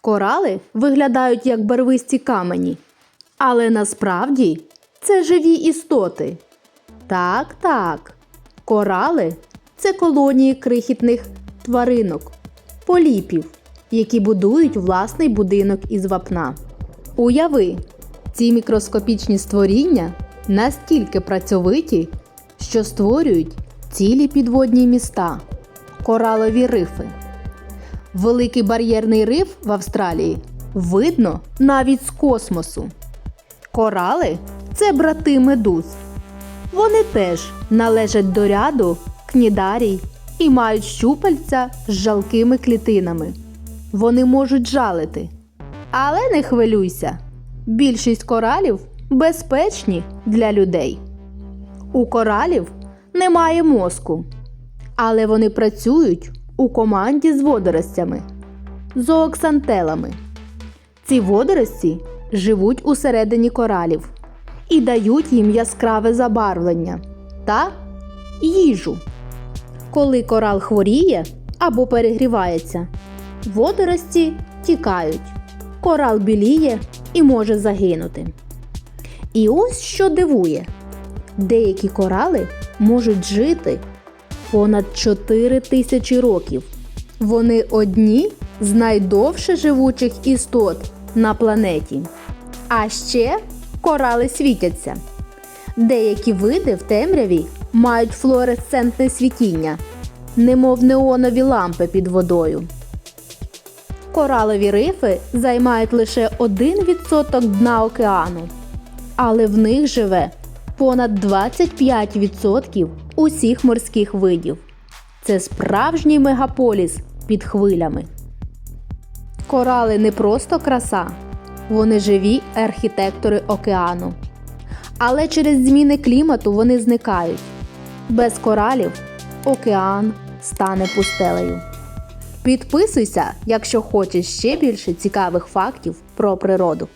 Корали виглядають як барвисті камені, але насправді це живі істоти. Так, так. Корали це колонії крихітних тваринок, поліпів, які будують власний будинок із вапна. Уяви, ці мікроскопічні створіння настільки працьовиті, що створюють цілі підводні міста коралові рифи. Великий бар'єрний риф в Австралії видно навіть з космосу. Корали це брати медуз. Вони теж належать до ряду кнідарій і мають щупальця з жалкими клітинами. Вони можуть жалити. Але не хвилюйся, більшість коралів безпечні для людей. У коралів немає мозку, але вони працюють у команді з водоростями зооксантелами. Ці водорості живуть усередині коралів і дають їм яскраве забарвлення та їжу. Коли корал хворіє або перегрівається, водорості тікають, корал біліє і може загинути. І ось що дивує: деякі корали можуть жити понад 4 тисячі років. Вони одні з найдовше живучих істот на планеті. А ще корали світяться. Деякі види в темряві мають флуоресцентне світіння, немов неонові лампи під водою. Коралові рифи займають лише 1% дна океану, але в них живе понад 25% усіх морських видів. Це справжній мегаполіс під хвилями. Корали не просто краса, вони живі архітектори океану. Але через зміни клімату вони зникають. Без коралів океан стане пустелею. Підписуйся, якщо хочеш ще більше цікавих фактів про природу.